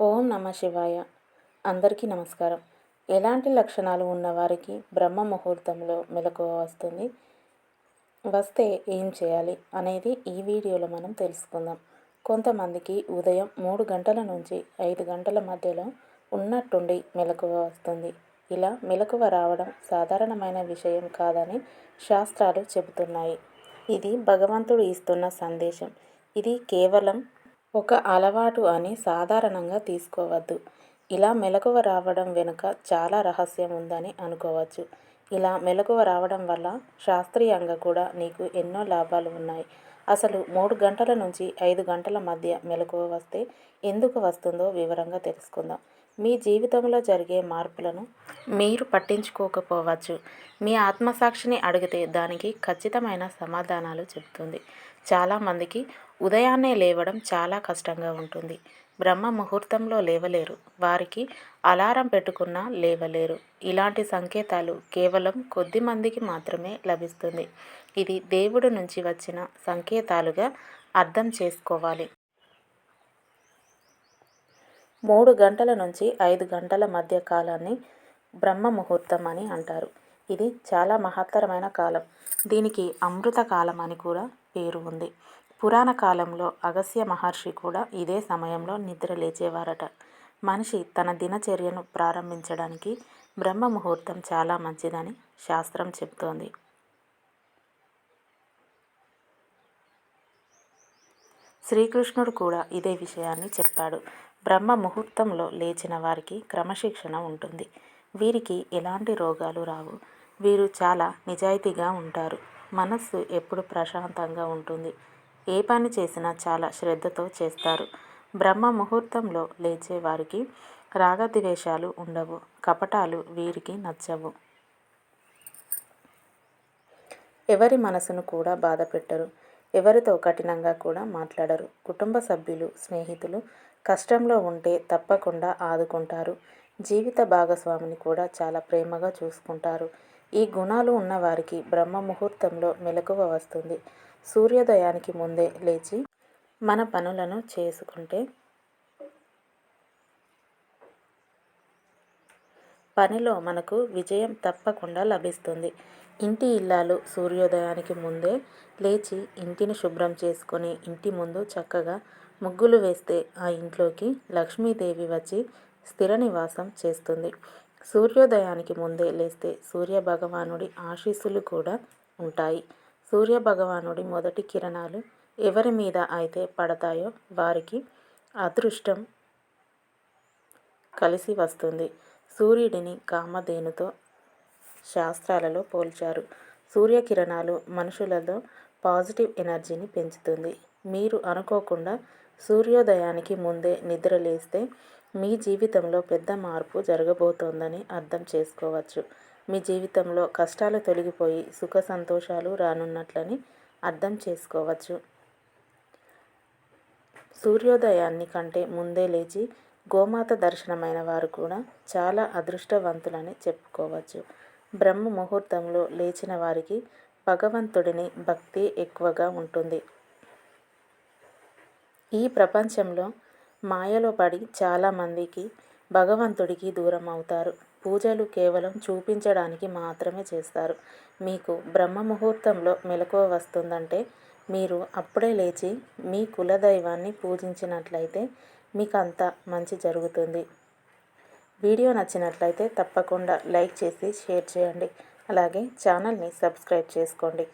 ఓం నమ శివాయ. అందరికీ నమస్కారం. ఎలాంటి లక్షణాలు ఉన్నవారికి బ్రహ్మ ముహూర్తంలో మెలకువ వస్తుంది? వస్తే ఏం చేయాలి అనేది ఈ వీడియోలో మనం తెలుసుకుందాం. కొంతమందికి ఉదయం మూడు గంటల నుంచి ఐదు గంటల మధ్యలో ఉన్నట్టుండి మెలకువ వస్తుంది. ఇలా మెలకువ రావడం సాధారణమైన విషయం కాదని శాస్త్రాలు చెబుతున్నాయి. ఇది భగవంతుడు ఇస్తున్న సందేశం. ఇది కేవలం ఒక అలవాటు అని సాధారణంగా తీసుకోవద్దు. ఇలా మెలకువ రావడం వెనుక చాలా రహస్యం ఉందని అనుకోవచ్చు. ఇలా మెలకువ రావడం వల్ల శాస్త్రీయంగా కూడా నీకు ఎన్నో లాభాలు ఉన్నాయి. అసలు మూడు గంటల నుంచి ఐదు గంటల మధ్య మెలకువ వస్తే ఎందుకు వస్తుందో వివరంగా తెలుసుకుందాం. మీ జీవితంలో జరిగే మార్పులను మీరు పట్టించుకోకపోవచ్చు. మీ ఆత్మసాక్షిని అడిగితే దానికి ఖచ్చితమైన సమాధానాలు చెబుతుంది. చాలామందికి ఉదయాన్నే లేవడం చాలా కష్టంగా ఉంటుంది. బ్రహ్మ ముహూర్తంలో లేవలేరు. వారికి అలారం పెట్టుకున్నా లేవలేరు. ఇలాంటి సంకేతాలు కేవలం కొద్ది మందికి మాత్రమే లభిస్తుంది. ఇది దేవుడు నుంచి వచ్చిన సంకేతాలుగా అర్థం చేసుకోవాలి. మూడు గంటల నుంచి ఐదు గంటల మధ్య కాలాన్ని బ్రహ్మ ముహూర్తం అని అంటారు. ఇది చాలా మహత్తరమైన కాలం. దీనికి అమృత కాలం అని కూడా పేరు ఉంది. పురాణ కాలంలో అగస్య మహర్షి కూడా ఇదే సమయంలో నిద్ర లేచేవారట. మనిషి తన దినచర్యను ప్రారంభించడానికి బ్రహ్మ ముహూర్తం చాలా మంచిదని శాస్త్రం చెబుతోంది. శ్రీకృష్ణుడు కూడా ఇదే విషయాన్ని చెప్పాడు. బ్రహ్మ ముహూర్తంలో లేచిన వారికి క్రమశిక్షణ ఉంటుంది. వీరికి ఎలాంటి రోగాలు రావు. వీరు చాలా నిజాయితీగా ఉంటారు. మనస్సు ఎప్పుడు ప్రశాంతంగా ఉంటుంది. ఏ పని చేసినా చాలా శ్రద్ధతో చేస్తారు. బ్రహ్మ ముహూర్తంలో లేచే వారికి రాగద్వేషాలు ఉండవు. కపటాలు వీరికి నచ్చవు. ఎవరి మనసును కూడా బాధ పెట్టరు ఎవరితో కఠినంగా కూడా మాట్లాడరు. కుటుంబ సభ్యులు స్నేహితులు కష్టంలో ఉంటే తప్పకుండా ఆదుకుంటారు. జీవిత భాగస్వామిని కూడా చాలా ప్రేమగా చూసుకుంటారు. ఈ గుణాలు ఉన్నవారికి బ్రహ్మ ముహూర్తంలో మెలకువ వస్తుంది. సూర్యోదయానికి ముందే లేచి మన పనులను చేసుకుంటే పనిలో మనకు విజయం తప్పకుండా లభిస్తుంది. ఇంటి ఇల్లాలు సూర్యోదయానికి ముందే లేచి ఇంటిని శుభ్రం చేసుకొని ఇంటి ముందు చక్కగా ముగ్గులు వేస్తే ఆ ఇంట్లోకి లక్ష్మీదేవి వచ్చి స్థిర నివాసం చేస్తుంది. సూర్యోదయానికి ముందే లేస్తే సూర్య భగవానుడి ఆశీస్సులు కూడా ఉంటాయి. సూర్యభగవానుడి మొదటి కిరణాలు ఎవరి మీద అయితే పడతాయో వారికి అదృష్టం కలిసి వస్తుంది. సూర్యుడిని కామధేనుతో శాస్త్రాలలో పోల్చారు. సూర్యకిరణాలు మనుషులలో పాజిటివ్ ఎనర్జీని పెంచుతుంది. మీరు అనుకోకుండా సూర్యోదయానికి ముందే నిద్ర లేస్తే మీ జీవితంలో పెద్ద మార్పు జరగబోతోందని అర్థం చేసుకోవచ్చు. మీ జీవితంలో కష్టాలు తొలగిపోయి సుఖ సంతోషాలు రానున్నట్లని అర్థం చేసుకోవచ్చు. సూర్యోదయాన్ని కంటే ముందే లేచి గోమాత దర్శనమైన వారు కూడా చాలా అదృష్టవంతులని చెప్పుకోవచ్చు. బ్రహ్మ ముహూర్తంలో లేచిన వారికి భగవంతుడిని భక్తి ఎక్కువగా ఉంటుంది. ఈ ప్రపంచంలో మాయలో పడి చాలామందికి భగవంతుడికి దూరం అవుతారు. పూజలు కేవలం చూపించడానికి మాత్రమే చేస్తారు. మీకు బ్రహ్మ ముహూర్తంలో మెలకువ వస్తుందంటే మీరు అప్పుడే లేచి మీ కులదైవాన్ని పూజించినట్లయితే మీకు అంత మంచి జరుగుతుంది. వీడియో నచ్చినట్లయితే తప్పకుండా లైక్ చేసి షేర్ చేయండి. అలాగే ఛానల్ని సబ్స్క్రైబ్ చేసుకోండి.